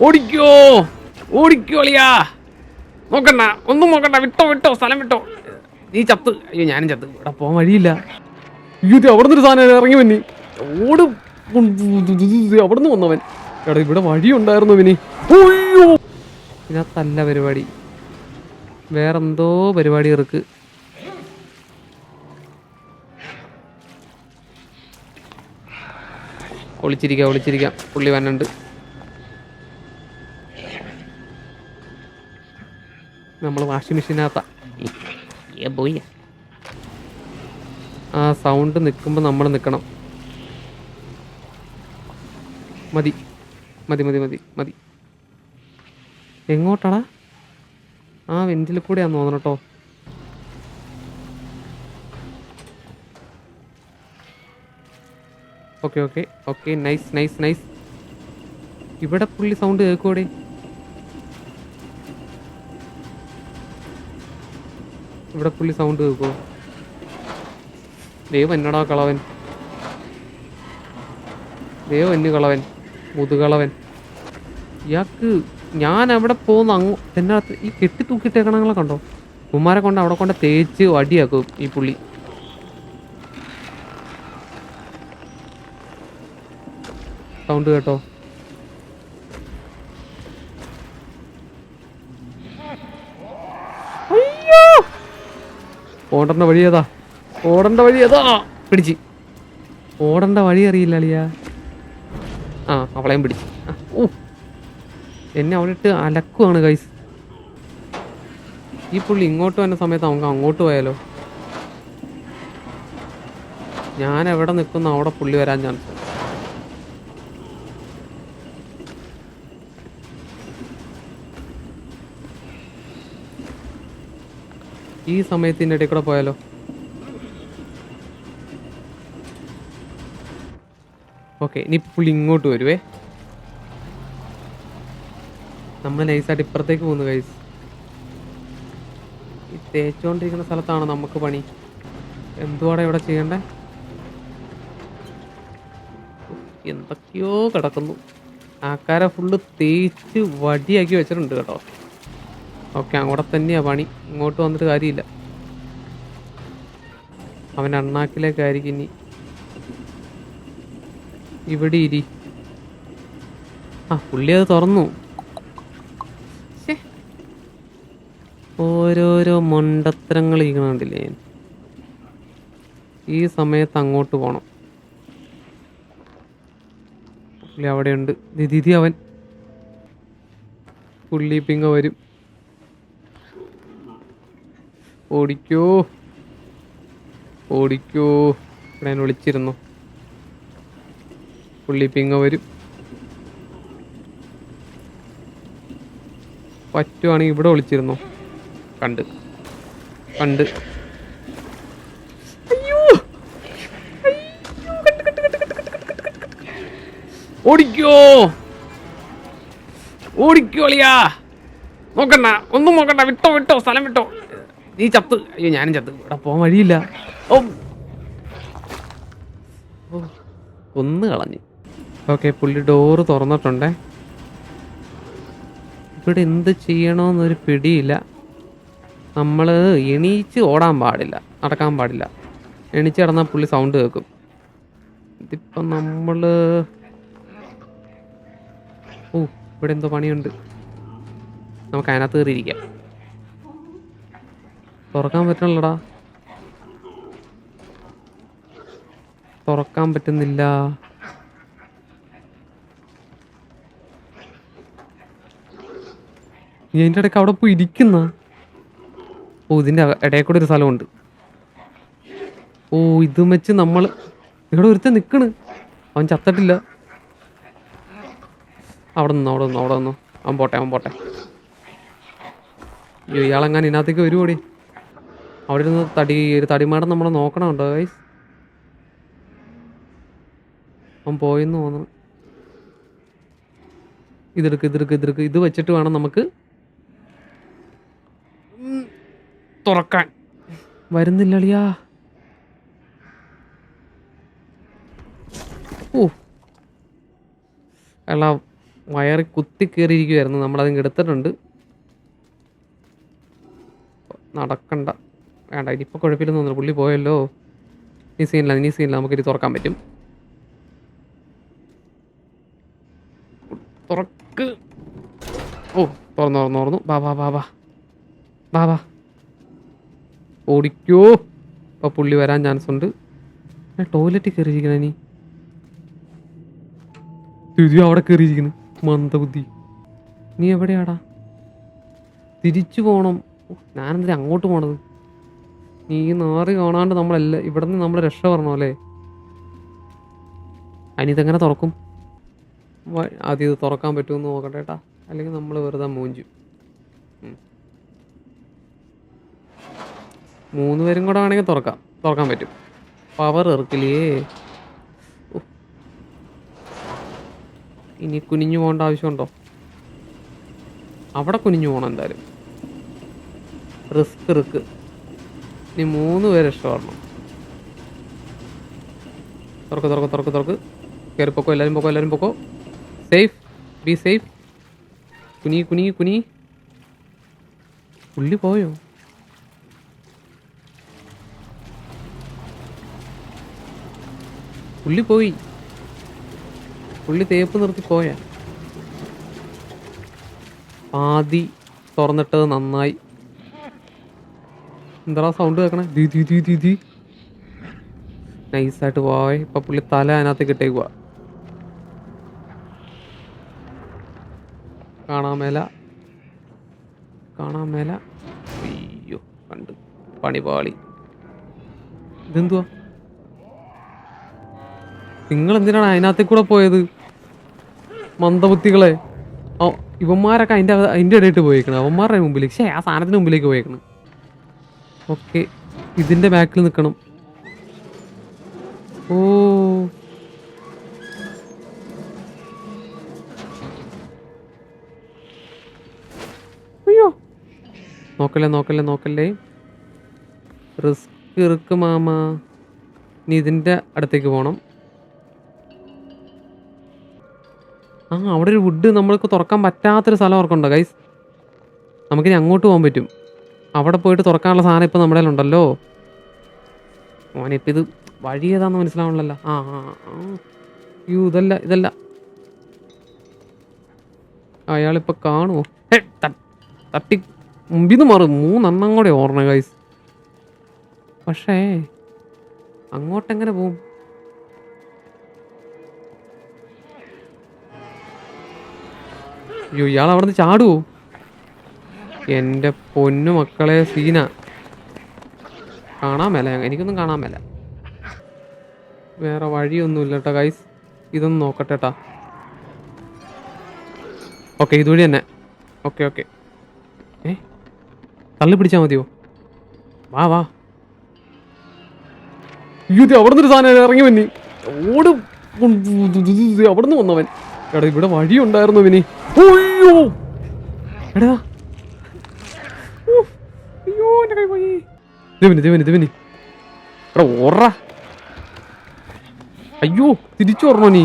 ഓടിക്കോ. ഓടിക്കോ അളിയാ. നോക്കണ്ട ഒന്നും നോക്കണ്ട. വിട്ടോ വിട്ടോ സ്ഥലം വിട്ടോ. നീ ചത്ത്. അയ്യോ ഞാനും ചത്ത്. ഇവിടെ പോകാൻ വഴിയില്ല. അയ്യോ അവിടുന്ന് അവിടെ നിന്നൊരു സാധനം ഇറങ്ങി വന്നി. ഓട്. അവിടെ നിന്ന് വന്നവൻ. എടാ ഇവിടെ വഴിയുണ്ടായിരുന്നു പിന്നെ അയ്യോ. ഇതിനകത്തല്ല പരിപാടി. വേറെന്തോ പരിപാടി ഇറക്ക് ഒളിച്ചിരിക്കാം ഒളിച്ചിരിക്കാം. പുള്ളി വന്നുണ്ട് നമ്മൾ വാഷിംഗ് മെഷീനകത്താ പോയി. ആ സൗണ്ട് നിൽക്കുമ്പോൾ നമ്മൾ നിൽക്കണം മതി. മതി മതി മതി മതി. എങ്ങോട്ടാടാ? ആ വെന്റിൽ കൂടെയാന്ന് തോന്നണം കേട്ടോ okay okay okay nice nice nice ഇവിടെ പുള്ളി സൗണ്ട് കേൾക്കൂടെ ഇവിടെ പുള്ളി സൗണ്ട് കേൾക്കോ ദൈവം എന്നടാ കളവൻ? ദൈവം എന്നു കളവൻ? മുതുകളവൻ. ഇയാൾക്ക് ഞാൻ അവിടെ പോകുന്ന? അങ്ങ് എന്നെ ഈ കെട്ടി തൂക്കിയിട്ടേക്കണങ്ങളെ കണ്ടോ? ഉമ്മാരെ കൊണ്ട് അവിടെ കൊണ്ട് തേച്ച് അടിയാക്കും ഈ പുള്ളി. സൗണ്ട് കേട്ടോ? ഓടേണ്ട വഴി ഏതാ? ഓടേണ്ട വഴി ഏതാ? പിടിച്ച്. ഓടേണ്ട വഴി അറിയില്ല അളിയ. ആ അവളെയും പിടിച്ച്. ഓ എന്നെ അവിടെ ഇട്ട് അലക്കുവാണ് കൈസ് ഈ പുള്ളി ഇങ്ങോട്ട് വന്ന സമയത്ത് നമുക്ക് അങ്ങോട്ട് പോയാലോ? ഞാൻ എവിടെ നിൽക്കുന്ന അവിടെ പുള്ളി വരാൻ ചാൻസ് ഈ സമയത്തിന്റെ ഇടയിൽ കൂടെ പോയാലോ? ഓക്കെ ഇനി പുള്ളി ഇങ്ങോട്ട് വരുവേ. നമ്മൾ നൈസായിട്ട് ഇപ്പുറത്തേക്ക് പോകുന്നു കൈസ് ഈ തേച്ചുകൊണ്ടിരിക്കുന്ന സ്ഥലത്താണ് നമുക്ക് പണി? എന്തുവാണ് ഇവിടെ ചെയ്യണ്ടേ? എന്തൊക്കെയോ കിടക്കുന്നു. ആക്കാരെ ഫുള്ള് തേച്ച് വടിയാക്കി വെച്ചിട്ടുണ്ട് കേട്ടോ. ഓക്കെ അങ്ങോട്ട് തന്നെയാണ് പണി. ഇങ്ങോട്ട് വന്നിട്ട് കാര്യമില്ല. അവൻ അണ്ണാക്കിലേക്കായിരിക്കും ഇനി. ഇവിടെ ഇരി. ആ പുള്ളി അത് തുറന്നു. ഓരോരോ മണ്ടത്തരങ്ങൾ ഇരിക്കണുണ്ടില്ലേ ഈ സമയത്ത് അങ്ങോട്ട് പോണം. പുള്ളി അവിടെയുണ്ട്. ദിതി അവൻ. പുള്ളി പിങ്ങ വരും. ഓടിക്കൂ. ഓടിക്കൂ. ഞാൻ വിളിച്ചിരുന്നു. പുള്ളി പിങ്ങ വരും. പറ്റുവാണെങ്കിൽ ഇവിടെ വിളിച്ചിരുന്നു. കണ്ട്. കണ്ട്. അയ്യോ! ഓടിക്കോ! ഓടിക്കോളിയാ നോക്കണ്ട. ഒന്നും നോക്കണ്ട. വിട്ടോ വിട്ടോ. സ്ഥലം വിട്ടോ. നീ ചത്ത്. അയ്യോ ഞാനും ചത്ത്. ഇവിടെ പോകാൻ വഴിയില്ല. ഓ. ഒന്ന് കളഞ്ഞ്. ഓക്കെ പുള്ളി ഡോറ് തുറന്നിട്ടുണ്ടേ. ഇവിടെ എന്ത് ചെയ്യണമെന്നൊരു പിടിയില്ല. നമ്മൾ എണീച്ച് ഓടാൻ പാടില്ല. നടക്കാൻ പാടില്ല. എണീച്ച് കിടന്നാൽ പുള്ളി സൗണ്ട് കേൾക്കും. ഇതിപ്പം നമ്മൾ ഓ ഇവിടെ എന്തോ പണിയുണ്ട്. നമുക്ക് അതിനകത്ത് കയറിയിരിക്കാം. തുറക്കാൻ പറ്റണല്ലടാ. തുറക്കാൻ പറ്റുന്നില്ല. നീ അതിന്റെ ഇടയ്ക്ക് അവിടെ പോയി ഇരിക്കുന്ന? ഓ ഇതിന്റെ ഇടയിൽ കൂടെ ഒരു സ്ഥലമുണ്ട്. ഓ ഇത് വെച്ച് നമ്മൾ ഇവിടെ ഒരുത്തൻ നിൽക്കണ് അവൻ ചത്തട്ടില്ല. അവിടെ നിന്നോ അവിടെ നിന്നോ അവിടെ നിന്നോ. അവൻ പോട്ടെ അവൻ പോട്ടെ. അയ്യോ ഇയാളെങ്ങാൻ ഇതിനകത്തേക്ക് വരുവോടി? അവിടെ ഇരുന്ന് തടി ഒരു തടിമാടം നോക്കണം നോക്കണമുണ്ടോ ഗൈസ് അവൻ പോയെന്ന് തോന്നുന്നു. ഇതെടുക്ക് ഇതെടുക്ക് ഇതെടുക്ക്. ഇത് വെച്ചിട്ട് വേണം നമുക്ക് തുറക്കാൻ. വരുന്നില്ല അളിയാ ഓ. അല്ല വയറി കുത്തി കയറിയിരിക്കുമായിരുന്നു നമ്മളതിങ്ങ് എടുത്തിട്ടുണ്ട്. നടക്കണ്ട. വേണ്ട ഇനിയിപ്പോൾ കുഴപ്പമില്ലെന്ന് തോന്നുന്നു. പുള്ളി പോയല്ലോ. ഇനി സീനില്ല ഇനി സീനില്ല നമുക്കിത് തുറക്കാൻ പറ്റും. തുറക്ക്. ഓ തുറന്നു തുറന്നു തുറന്നു. ബാ ബാ ബാ ബാ ബാ ബാ ഓടിക്കോ. ഇപ്പോൾ പുള്ളി വരാൻ ചാൻസ് ഉണ്ട്. ഞാൻ ടോയ്ലറ്റിൽ കയറിയിരിക്കണ നീ തിരി അവിടെ കയറിയിരിക്കുന്നു മന്ദബുദ്ധി. നീ എവിടെയാടാ? തിരിച്ചു പോകണം ഞാനെന്തിനാ അങ്ങോട്ട് പോണത്? നീ നാറി കാണാണ്ട് നമ്മളല്ല ഇവിടെ നിന്ന് നമ്മൾ രക്ഷ പറഞ്ഞോ അല്ലേ? അനിതെങ്ങനെ തുറക്കും? ആദ്യം ഇത് തുറക്കാൻ പറ്റുമെന്ന് നോക്കട്ടെ കേട്ടാ അല്ലെങ്കിൽ നമ്മൾ വെറുതെ മൂഞ്ചു. മൂന്ന് പേരും കൂടെ ആണെങ്കിൽ തുറക്കാം. തുറക്കാൻ പറ്റും. പവർ ഇറക്കില്ലേ? ഇനി കുനിഞ്ഞു പോകേണ്ട ആവശ്യമുണ്ടോ? അവിടെ കുനിഞ്ഞു പോകണം എന്തായാലും. റിസ്ക് റിസ്ക് ഇനി മൂന്ന് പേര് ഇഷ്ടമാണ് തുറക്ക് തുറക്ക് തുറക്ക് തുറക്ക്. കയറി പൊക്കോ എല്ലാവരും പൊക്കോ എല്ലാവരും പൊക്കോ. സേഫ് ബി സേഫ് കുനി കുനി കുനി. പുള്ളി പോയോ? പുള്ളി പോയി. പുള്ളി തേപ്പ് നിർത്തി പോയ. പാതി തുറന്നിട്ടത് നന്നായി. എന്താ സൗണ്ട് കേൾക്കണേ? ദീ ദീ ദീ ദീ ദീ. നൈസായിട്ട് പോയി ഇപ്പൊ പുള്ളി തല അതിനകത്ത് കിട്ടേക്കുക കാണാൻ മേല. കാണാൻ മേല. അയ്യോ കണ്ട് പണിപാളി ഇതെന്തുവാ? നിങ്ങൾ എന്തിനാണ് അതിനകത്തേക്ക് കൂടെ പോയത്? മന്ദബുദ്ധികളെ. ഇവന്മാരൊക്കെ അതിന്റെ അതിന്റെ ഇടയിട്ട് പോയേക്കണം. അവന്മാരുടെ മുമ്പിലേക്ക്. ശേ ആ സാധനത്തിന് മുമ്പിലേക്ക് പോയേക്കണ്. ഓക്കെ. ഇതിന്റെ ബാക്കിൽ നിൽക്കണം. ഓ. അയ്യോ. നോക്കല്ലേ നോക്കല്ലേ നോക്കല്ലേ. റിസ്ക് ഇറുക്ക് മാമ. ഇനി ഇതിന്റെ അടുത്തേക്ക് പോകണം ആ അവിടെ ഒരു വുഡ് നമ്മൾക്ക് തുറക്കാൻ പറ്റാത്തൊരു സ്ഥലം ഓർക്കുണ്ടോ ഗൈസ് നമുക്കിനി അങ്ങോട്ട് പോകാൻ പറ്റും. അവിടെ പോയിട്ട് തുറക്കാനുള്ള സാധനം ഇപ്പം നമ്മുടെ ഉണ്ടല്ലോ ഓനിപ്പിത് ഇത് വഴി ഏതാന്ന് മനസ്സിലാവണല്ലോ ആ ആ അയ്യോ ഇതല്ല ഇതല്ല. അയാളിപ്പോൾ കാണുമോ തട്ടി മുമ്പിൽ നിന്ന് മാറും. മൂന്നെണ്ണം കൂടെ ഓർണ ഗൈസ് പക്ഷേ അങ്ങോട്ടെങ്ങനെ പോവും? അയ്യോ ഇയാൾ അവിടെ നിന്ന് ചാടുവോ? എന്റെ പൊന്നു മക്കളെ സീന കാണാൻ മേല എനിക്കൊന്നും കാണാൻ മേല വേറെ വഴിയൊന്നുമില്ല കേട്ടോ ഗൈസ് ഇതൊന്ന് നോക്കട്ടെ കേട്ടാ ഓക്കെ ഇതുവഴി തന്നെ ഓക്കെ ഓക്കെ ഏ തള്ളി പിടിച്ചാൽ മതിയോ വാ വാ ഇത് അവിടെ നിന്നൊരു സാധനം ഇറങ്ങി വന്നി ഓട് അവിടെ നിന്ന് വന്നവൻ എടാ ഇവിടെ വഴിയുണ്ടായിരുന്നു വിനി അയ്യോ എടാ ഊ, അയ്യോ എന്റെ കൈ പോയി ദിവന് ദിവന് ദിവന് എടാ ഓറ അയ്യോ തിരിച്ചു ഓർണോ നീ.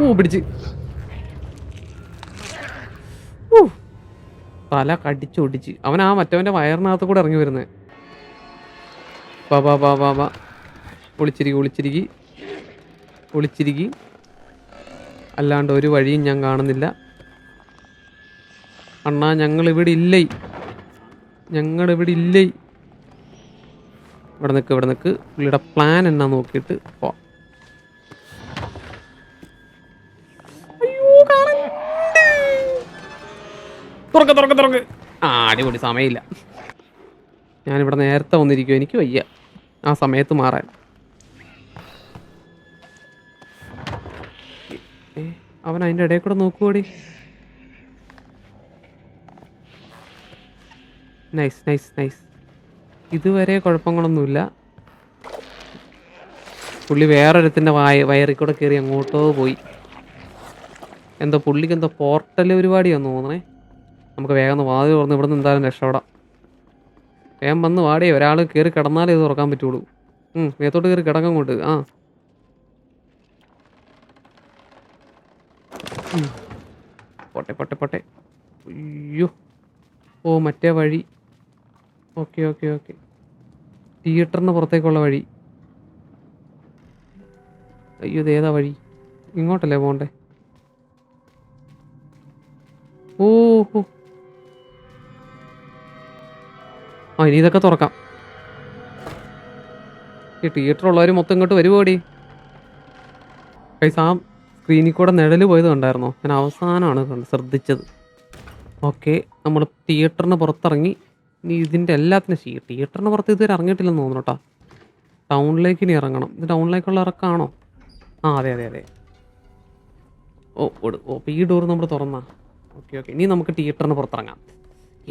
ഓ പിടിച്ച്. തല കടിച്ചൊടിച്ച് അവൻ ആ മറ്റവന്റെ വയറിനകത്ത് കൂടെ ഇറങ്ങി വരുന്നത് ബാ ബാ ബാ ബാ ബാ ഒളിച്ചിരിക്കി. ഒളിച്ചിരിക്കി. അല്ലാണ്ട് ഒരു വഴിയും ഞാൻ കാണുന്നില്ല. അണ്ണാ ഞങ്ങൾ ഇവിടെ ഇല്ലേ. ഞങ്ങൾ ഇവിടെ ഇല്ലേ. ഇവിടെ നിൽക്ക് ഇവിടെ നിൽക്ക് പുള്ളിയുടെ പ്ലാൻ എന്നാ നോക്കിയിട്ട് പോ. തുറക്ക് തുറക്ക് തുറക്ക്. ആ അടിപൊളി സമയമില്ല. ഞാനിവിടെ നേരത്തെ വന്നിരിക്കും എനിക്ക് വയ്യ. ആ സമയത്ത് മാറാൻ. അവൻ അതിന്റെ ഇടയിൽ കൂടെ നോക്കുവാടി. നൈസ് നൈസ് നൈസ് ഇതുവരെ കുഴപ്പങ്ങളൊന്നുമില്ല. പുള്ളി വേറൊരുത്തിന്റെ വായ വയറിൽ കൂടെ കയറി അങ്ങോട്ടോ പോയി. എന്തോ പുള്ളിക്ക് എന്തോ പോർട്ടൽ പരിപാടിയാന്ന് തോന്നണേ. നമുക്ക് വേഗം ഒന്ന് വാതിൽ തുറന്ന് ഇവിടെ നിന്ന് എന്തായാലും രക്ഷപ്പെടാം. വേഗം വന്ന് വാടിയേ ഒരാൾ കയറി കിടന്നാലേ ഇത് തുറക്കാൻ പറ്റുള്ളൂ. മേത്തോട്ട് കയറി കിടക്കാൻ കൊണ്ട് ആ. പോട്ടെ പോട്ടെ പോട്ടെ. അയ്യോ. ഓ മറ്റേ വഴി. Okay okay okay. തിയേറ്ററിന് പുറത്തേക്കുള്ള വഴി. അയ്യോ ഇത് ഏതാ വഴി? ഇങ്ങോട്ടല്ലേ പോണ്ടേ? ഓ ആ ഇനി ഇതൊക്കെ തുറക്കാം. ഈ തിയേറ്റർ ഉള്ളവർ മൊത്തം ഇങ്ങോട്ട് വരുവോടി? കൈസ് ആ സ്ക്രീനിൽ കൂടെ നിഴൽ പോയത് കണ്ടായിരുന്നോ? ഞാൻ അവസാനമാണ് ശ്രദ്ധിച്ചത്. ഓക്കെ നമ്മൾ തിയേറ്ററിന് പുറത്തിറങ്ങി ഇനി ഇതിന്റെ എല്ലാത്തിനും ചെയ്യും തിയേറ്ററിന് പുറത്ത് ഇതുവരെ ഇറങ്ങിയിട്ടില്ലെന്ന് തോന്നുന്നു കേട്ടോ ടൗണിലേക്ക് ഇനി ഇറങ്ങണം. ഇത് ടൗണിലേക്കുള്ള ഇറക്കാണോ? ആ അതെ അതെ അതെ. ഓ ഓട് ഓ അപ്പോൾ ഈ ഡോർ നമ്മൾ തുറന്നാ. ഓക്കെ ഓക്കെ ഇനി നമുക്ക് തിയേറ്ററിന് പുറത്തിറങ്ങാം.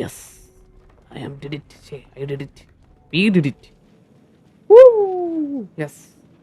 Yes I am did it I did it we did it yes